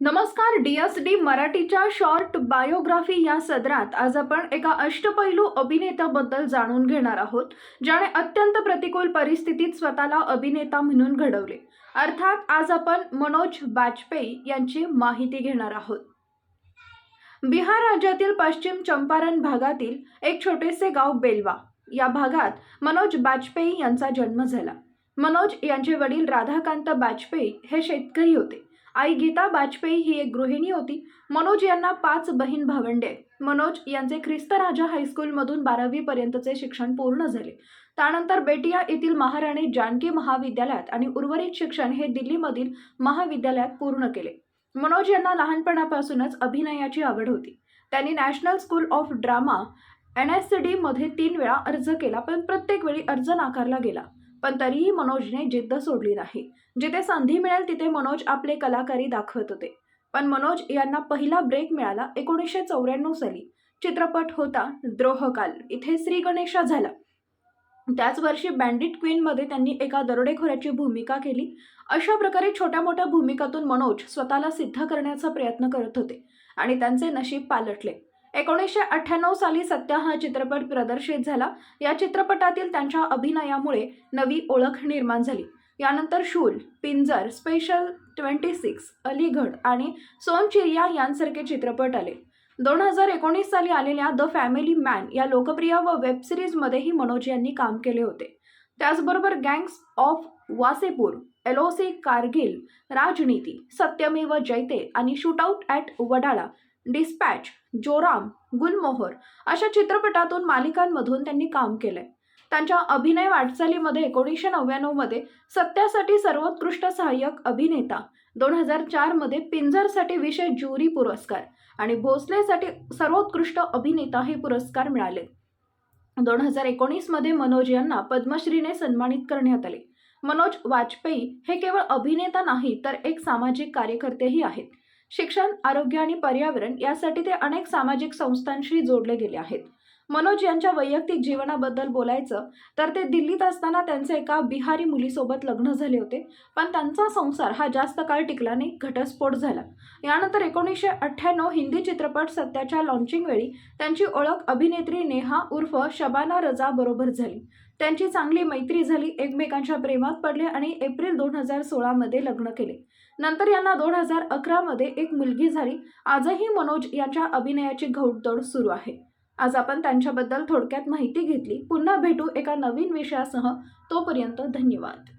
नमस्कार डी मराठीच्या short biography या सदरात आज आपण एका अष्टपैलू अभिनेत्याबद्दल जाणून घेणार आहोत ज्याने अत्यंत प्रतिकूल परिस्थितीत स्वतःला अभिनेता म्हणून घडवले. अर्थात आज आपण मनोज बाजपेयी यांची माहिती घेणार आहोत. बिहार राज्यातील पश्चिम चंपारण भागातील एक छोटेसे गाव बेलवा. या भागात मनोज बाजपेयी यांचा जन्म झाला. मनोज यांचे वडील राधाकांत वाजपेयी हे शेतकरी होते. आई गीता बाजपेयी ही एक गृहिणी होती. मनोज यांना पाच बहीण भावंडे. मनोज यांचे ख्रिस्त राजा हायस्कूलमधून बारावीपर्यंतचे शिक्षण पूर्ण झाले. त्यानंतर बेटिया येथील महाराणी जानकी महाविद्यालयात आणि उर्वरित शिक्षण हे दिल्लीमधील महाविद्यालयात पूर्ण केले. मनोज यांना लहानपणापासूनच अभिनयाची आवड होती. त्यांनी national school of drama N S C डीमध्ये तीन वेळा अर्ज केला पण प्रत्येक वेळी अर्ज नाकारला गेला. पण तरीही मनोजने जिद्द सोडली नाही. जिथे संधी मिळेल तिथे मनोज आपले कलाकारी दाखवत होते. पण मनोज यांना पहिला ब्रेक मिळाला एकोणीसशे चौऱ्याण्णव साली. चित्रपट होता द्रोहकाल. इथे श्री गणेशा झाला. त्याच वर्षी बँडिट क्वीनमध्ये त्यांनी एका दरोडेखोऱ्याची भूमिका केली. अशा प्रकारे छोट्या मोठ्या भूमिकातून मनोज स्वतःला सिद्ध करण्याचा प्रयत्न करत होते आणि त्यांचे नशीब पालटले. एकोणीसशे अठ्ठ्याण्णव साली सत्या हा चित्रपट प्रदर्शित झाला. या चित्रपटातील त्यांच्या अभिनयामुळे नवी ओळख निर्माण झाली. यानंतर Shool Pinjar special twenty six Aligarh आणि सोनचिरिया यांसारखे चित्रपट आले. दोन हजार एकोणीस साली आलेल्या द फॅमिली मॅन या लोकप्रिय व वेब सिरीजमध्येही मनोज यांनी काम केले होते. त्याचबरोबर gangs of Wasseypur L O C Kargil Rajneeti Satyamev Jayate आणि shootout at Wadala dispatch Joram Gulmohar अशा चित्रपटातून मालिकांमधून त्यांनी काम केलंय. त्यांच्या अभिनय वाटचालीमध्ये एकोणीसशे नव्याण्णवमध्ये सत्यासाठी सर्वोत्कृष्ट सहाय्यक अभिनेता दोन हजार चारमध्ये पिंजरसाठी विशेष ज्युरी पुरस्कार आणि भोसलेसाठी सर्वोत्कृष्ट अभिनेता हे पुरस्कार मिळाले. दोन हजार एकोणीसमध्ये मनोज यांना पद्मश्रीने सन्मानित करण्यात आले. मनोज वाजपेयी हे केवळ अभिनेता नाही तर एक सामाजिक कार्यकर्तेही आहेत. शिक्षण आरोग्य आणि पर्यावरण यासाठी ते अनेक सामाजिक संस्थांशी जोडले गेले आहेत. मनोज यांच्या वैयक्तिक जीवनाबद्दल बोलायचं तर ते दिल्लीत असताना त्यांचे एका बिहारी मुलीसोबत लग्न झाले होते पण त्यांचा संसार हा जास्त काळ टिकला नाही घटस्फोट झाला. यानंतर एकोणीसशे अठ्ठ्याण्णव हिंदी चित्रपट सत्याच्या लॉन्चिंग वेळी त्यांची ओळख अभिनेत्री नेहा उर्फ शबाना रजा बरोबर झाली. त्यांची चांगली मैत्री झाली एकमेकांच्या प्रेमात पडले आणि एप्रिल दोन हजार सोळामध्ये लग्न केले. नंतर यांना दोन हजार अकरामध्ये एक मुलगी झाली. आजही मनोज यांच्या अभिनयाची घौडदौड सुरू आहे. आज आपण त्यांच्याबद्दल थोडक्यात माहिती घेतली. पुन्हा भेटू एका नवीन विषयासह. तोपर्यंत धन्यवाद.